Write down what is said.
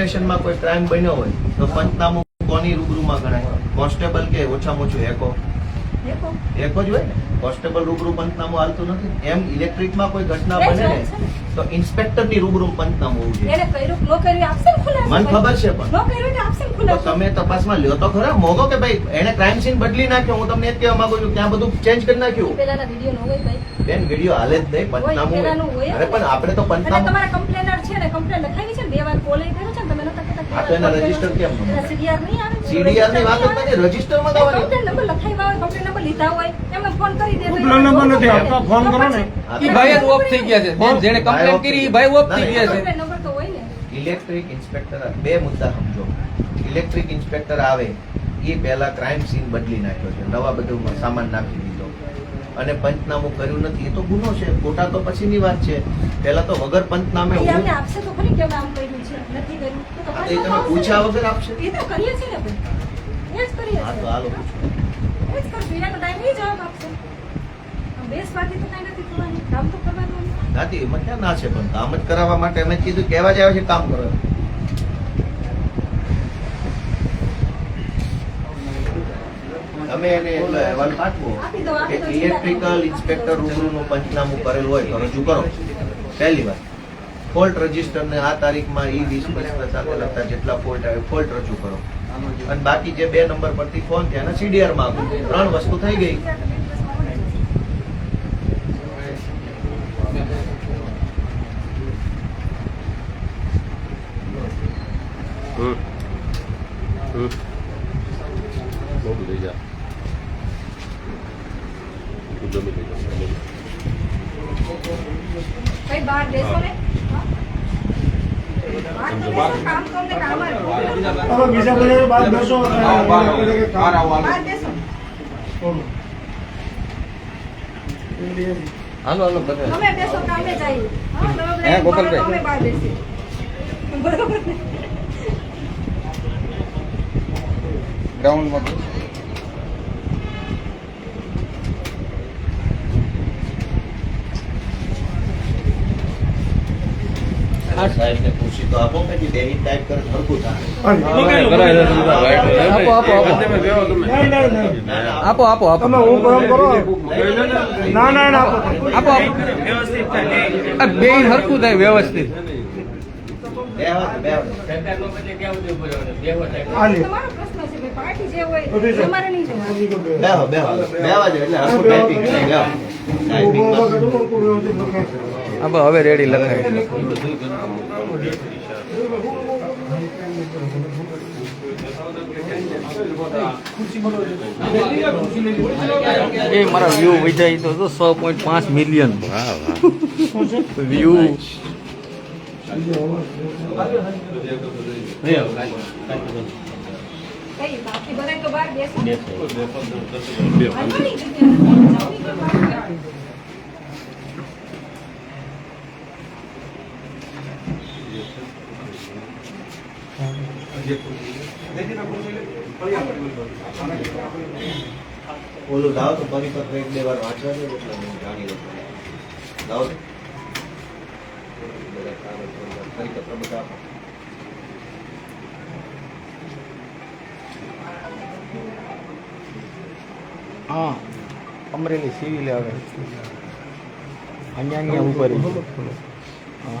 સ્ટેશનમાં કોઈ ક્રાઇમ બન્યો હોય તો પંચનામું કોની રૂબરૂમાં ગણાય? કોન્સ્ટેબલ કે ઓછામાં ઓછું એકો? એકો. જ હોય ને? કોન્સ્ટેબલ રૂબરૂ પંચનામું હાલતું નથી? એમ ઇલેક્ટ્રિકમાં કોઈ ઘટના બને ને તો ઇન્સ્પેક્ટરની રૂબરૂ પંચનામું હોવું જોઈએ. ન ને મને ખબર છે પણ. ન ને તો તમે તપાસમાં લ્યો તો ખરા. મોગો કે ભાઈ એને ક્રાઇમ સીન બદલી નાખ્યો હું તમને એ કહેવા માંગુ છું ત્યાં બધું ચેન્જ કરી નાખ્યું. પેલાના વીડિયો ન હોય ભાઈ. બેન વીડિયો હાલે જ નહીં પંચનામું અરે પણ આપણે તો પંચનામું ને કમ્પ્લેન લખાવી છે ને બે વાર કોલ કર્યો છે ને તમે નતા કહેતા કે એના register કેમ ન સીડીઆર નહીં આવે સીડીઆરની વાત નથી રજીસ્ટરમાં તો આવવાની. કમ્પ્લેન નંબર લખાવ્યા હોય કમ્પ્લેન નંબર લીધા હોય એમને ફોન કરી દે કમ્પ્લેન નંબર નથી આપતો, ફોન કરો ને. ઈ ભાઈ ઓફ થઈ ગયા છે. જેણે કમ્પ્લેન કરી ઈ ભાઈ ઓફ થઈ ગયા છે. કમ્પ્લેન નંબર તો હોય ને. ઇલેક્ટ્રિક ઇન્સ્પેક્ટર બે મુદ્દા સમજો. ઇલેક્ટ્રિક ઇન્સ્પેક્ટર આવે એ પહેલા ક્રાઇમ સીન બદલી નાખ્યો છે. નવા બધું સામાન નાખી દીધો. અને પંચનામું કર્યું નથી એ તો ગુનો છે. ખોટા તો પછીની વાત છે. પહેલા તો વગર પંચનામે એ અમને આપશે તો ખરી કે આમ કર્યું છે? નથી કર્યું? તો એ તમે પૂછ્યા વગર આપશે. એ તો કરીએ છીએ ને ભાઈ. એ જ કરીએ હા તો હાલો પૂછો. એ જ કરશું. એનો ટાઈમ એ જવાબ આપશે. આમ બેસવાથી તો કાંઈ નથી થવાનું કામ તો કરવાનું. ને. એમાં ક્યાં ના છે પણ? કામ જ કરાવવા માટે અમે કીધું કહેવા જ આવે છે કામ કરો. તમે એને એટલો અહેવાલ પાઠવો કે ઇલેક્ટ્રિકલ ઇન્સ્પેક્ટર રૂબરૂનું પંચનામું કરેલું હોય તો રજૂ કરો. પહેલી વાત, ફોલ્ટ રજિસ્ટરને આ તારીખમાં ઈ વીસ પચીસ સાથે લગતા જેટલા ફોલ્ટ આવે, ફોલ્ટ રજૂ કરો. અને બાકી જે બે નંબર પરથી ફોન થયા સીડીઆરમાં ત્રણ વસ્તુ થઈ ગઈ મોટું થઈ જા તું જમી લેજો જમી. ભાઈ બહાર બેસો ને હા? બહાર તો બેસો, કામ તો અમને કામ જ. તમે બીજા બધા બાદ બેસો આવો, બહાર આવો. એટલે કે બહાર આવો, હાલો. હાલો હાલો બધા. તમે બેસો કામે જઈએ. હા, તમે બધા હે, ગોપાલભાઈ? અમે બહાર બેસીએ. બરોબર ગ્રાઉન્ડમાં સાહેબને પૂછી તો આપો કે જે ટાઈપ કરે તો થાય. આપો આપો આપો. નહીં, નહીં, નહીં. ના, ના, આપો. આપો આપો તમે હું કામ કરો. ના ના ના આપો. આપો આ બે હરખું થાય વ્યવસ્થિત બે હરખું થાય, વ્યવસ્થિત. હવે રેડી લખાય. એ મારા વ્યૂ વિજાય તો સો પોઈન્ટ પાંચ મિલિયન વાહ વાહ. વ્યૂ ઓલું લાવ તો પરિપત્ર એક બે વાર વાંચવા દે એટલે હું જાણી લઉં. લાવ પરિપત્ર બધા હા અમરેલી સિવિલ આવે. અહીંયા ઉપર. હા.